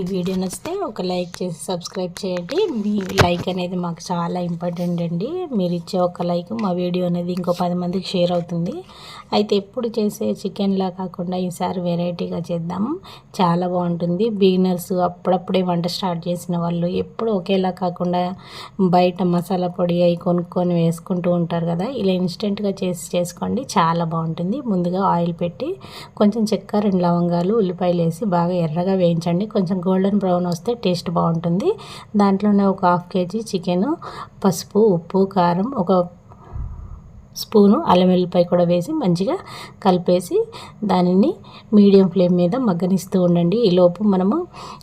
ఈ వీడియో నచ్చితే ఒక లైక్ చేసి సబ్స్క్రైబ్ చేయండి. మీ లైక్ అనేది మాకు చాలా ఇంపార్టెంట్ అండి. మీరు ఇచ్చే ఒక లైక్ మా వీడియో అనేది ఇంకో పది మందికి షేర్ అవుతుంది. అయితే ఎప్పుడు చేసే చికెన్లా కాకుండా ఈసారి వెరైటీగా చేద్దాం. చాలా బాగుంటుంది. బిగినర్స్ అప్పుడప్పుడే వంట స్టార్ట్ చేసిన వాళ్ళు ఎప్పుడు ఒకేలా కాకుండా బయట మసాలా పొడి అవి కొనుక్కొని వేసుకుంటూ ఉంటారు కదా ఇలా ఇన్స్టెంట్గా చేసి చేసుకోండి. చాలా బాగుంటుంది. ముందుగా ఆయిల్ పెట్టి కొంచెం చెక్క రెండు లవంగాలు ఉల్లిపాయలు వేసి బాగా ఎర్రగా వేయించండి. కొంచెం గోల్డెన్ బ్రౌన్ వస్తే టేస్ట్ బాగుంటుంది. దాంట్లోనే ఒక హాఫ్ కేజీ చికెను పసుపు ఉప్పు కారం ఒక స్పూను అల్లం వెల్లిపాయ కూడా వేసి మంచిగా కలిపేసి దానిని మీడియం ఫ్లేమ్ మీద మగ్గనిస్తూ ఉండండి. ఈలోపు మనము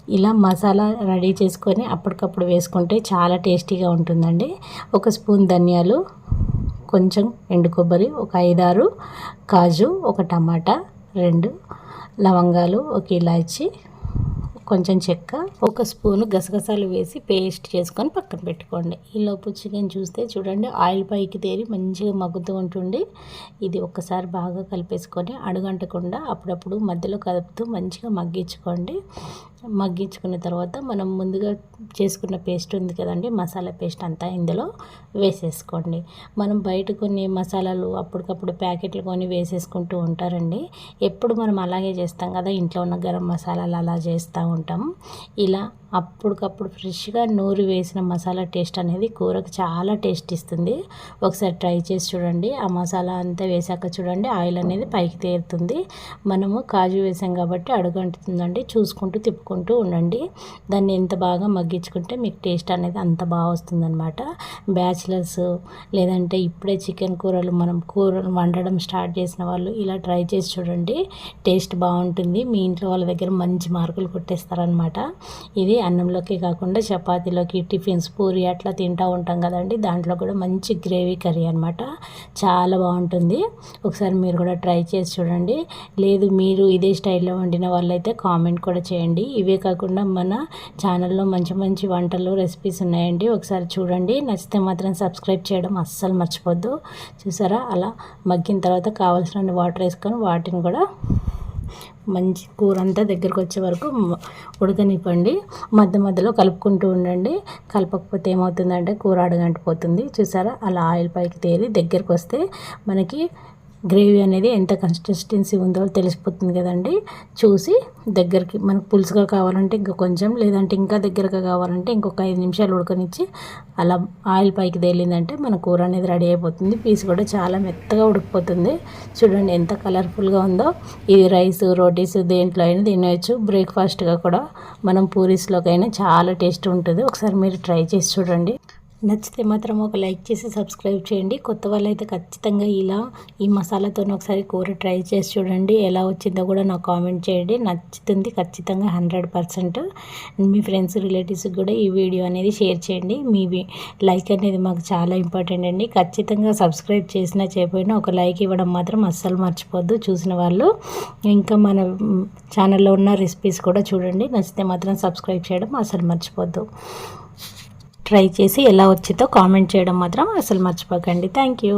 ఇలా మసాలా రెడీ చేసుకొని అప్పటికప్పుడు వేసుకుంటే చాలా టేస్టీగా ఉంటుందండి. ఒక స్పూన్ ధనియాలు కొంచెం ఎండు కొబ్బరి ఒక ఐదారు కాజు ఒక టమాటా రెండు లవంగాలు ఒక ఇలాచి కొంచెం చెక్క ఒక స్పూను గసగసాలు వేసి పేస్ట్ చేసుకొని పక్కన పెట్టుకోండి. ఈ లోపు చికెన్ చూస్తే చూడండి ఆయిల్ పైకి తేరి మంచిగా మగ్గుతూ ఉంటుంది. ఇది ఒక్కసారి బాగా కలిపేసుకొని అడుగంటకుండా అప్పుడప్పుడు మధ్యలో కలుపుతూ మంచిగా మగ్గించుకోండి. మగ్గించుకున్న తర్వాత మనం ముందుగా చేసుకున్న పేస్ట్ ఉంది కదండి మసాలా పేస్ట్ అంతా ఇందులో వేసేసుకోండి. మనం బయట కొన్ని మసాలాలు అప్పటికప్పుడు ప్యాకెట్లు కొని వేసేసుకుంటూ ఉంటారండి. ఎప్పుడు మనం అలాగే చేస్తాం కదా ఇంట్లో ఉన్న గరం మసాలాలు అలా చేస్తూ ఉంటాం ఉంటాం. ఇలా అప్పటికప్పుడు ఫ్రెష్గా నూరి వేసిన మసాలా టేస్ట్ అనేది కూరకు చాలా టేస్ట్ ఇస్తుంది. ఒకసారి ట్రై చేసి చూడండి. ఆ మసాలా అంతా వేసాక చూడండి. ఆయిల్ అనేది పైకి తేరుతుంది. మనము కాజు వేసాం కాబట్టి అడుగంటుతుందండి. చూసుకుంటూ తిప్పుకుంటూ ఉండండి. దాన్ని ఎంత బాగా మగ్గించుకుంటే మీకు టేస్ట్ అనేది అంత బాగా వస్తుందన్నమాట. బ్యాచిలర్స్ లేదంటే ఇప్పుడే చికెన్ కూరలు మనం కూరలు వండడం స్టార్ట్ చేసిన వాళ్ళు ఇలా ట్రై చేసి చూడండి. టేస్ట్ బాగుంటుంది. మీ ఇంట్లో వాళ్ళ దగ్గర మంచి మార్కులు కొట్టేస్తారనమాట ఇది అన్నంలోకి కాకుండా చపాతీలోకి టిఫిన్స్ పూరి అట్లా తింటూ ఉంటాం కదండి. దాంట్లో కూడా మంచి గ్రేవీ కర్రీ అనమాట చాలా బాగుంటుంది. ఒకసారి మీరు కూడా ట్రై చేసి చూడండి. లేదు మీరు ఇదే స్టైల్లో వండిన వాళ్ళైతే కామెంట్ కూడా చేయండి. ఇవే కాకుండా మన ఛానల్లో మంచి మంచి వంటలు రెసిపీస్ ఉన్నాయండి. ఒకసారి చూడండి. నచ్చితే మాత్రం సబ్స్క్రైబ్ చేయడం అస్సలు మర్చిపోద్దు. చూసారా? అలా మగ్గిన తర్వాత కావాల్సిన వాటర్ వేసుకొని వాటిని కూడా మంచి కూర అంతా దగ్గరకు వచ్చే వరకు ఉడకనివ్వండి. మధ్య మధ్యలో కలుపుకుంటూ ఉండండి. కలపకపోతే ఏమవుతుందంటే కూర అడగంటిపోతుంది. చూసారా? అలా ఆయిల్ పైకి తేరి దగ్గరకు వస్తే మనకి గ్రేవీ అనేది ఎంత కన్సిస్టెన్సీ ఉందో తెలిసిపోతుంది కదండి. చూసి దగ్గరికి మనకు పులుసుగా కావాలంటే ఇంకా కొంచెం లేదంటే ఇంకా దగ్గరగా కావాలంటే ఇంకొక ఐదు నిమిషాలు ఉడకనిచ్చి అలా ఆయిల్ పైకి తేలిందంటే మన కూర అనేది రెడీ అయిపోతుంది. పీస్ కూడా చాలా మెత్తగా ఉడికిపోతుంది. చూడండి ఎంత కలర్ఫుల్గా ఉందో. ఇది రైస్ రోటీస్ దేంట్లో అయినా తినవచ్చు బ్రేక్ఫాస్ట్గా కూడా మనం పూరీస్లోకైనా చాలా టేస్ట్ ఉంటుంది. ఒకసారి మీరు ట్రై చేసి చూడండి. నచ్చితే మాత్రం ఒక లైక్ చేసి సబ్స్క్రైబ్ చేయండి. కొత్త వాళ్ళైతే ఖచ్చితంగా ఇలా ఈ మసాలాతో ఒకసారి కూర ట్రై చేసి చూడండి. ఎలా వచ్చిందో కూడా నాకు కామెంట్ చేయండి. నచ్చుతుంది ఖచ్చితంగా హండ్రెడ్ పర్సెంట్. మీ ఫ్రెండ్స్ రిలేటివ్స్కి కూడా ఈ వీడియో అనేది షేర్ చేయండి. మీ లైక్ అనేది మాకు చాలా ఇంపార్టెంట్ అండి. ఖచ్చితంగా సబ్స్క్రైబ్ చేసినా చేయకపోయినా ఒక లైక్ ఇవ్వడం మాత్రం అస్సలు మర్చిపోద్దు చూసిన వాళ్ళు. ఇంకా మన ఛానల్లో ఉన్న రెసిపీస్ కూడా చూడండి. నచ్చితే మాత్రం సబ్స్క్రైబ్ చేయడం అసలు మర్చిపోద్దు. ట్రై చేసి ఎలా వచ్చిందో కామెంట్ చేయడం మాత్రం అసలు మర్చిపోకండి. Thank you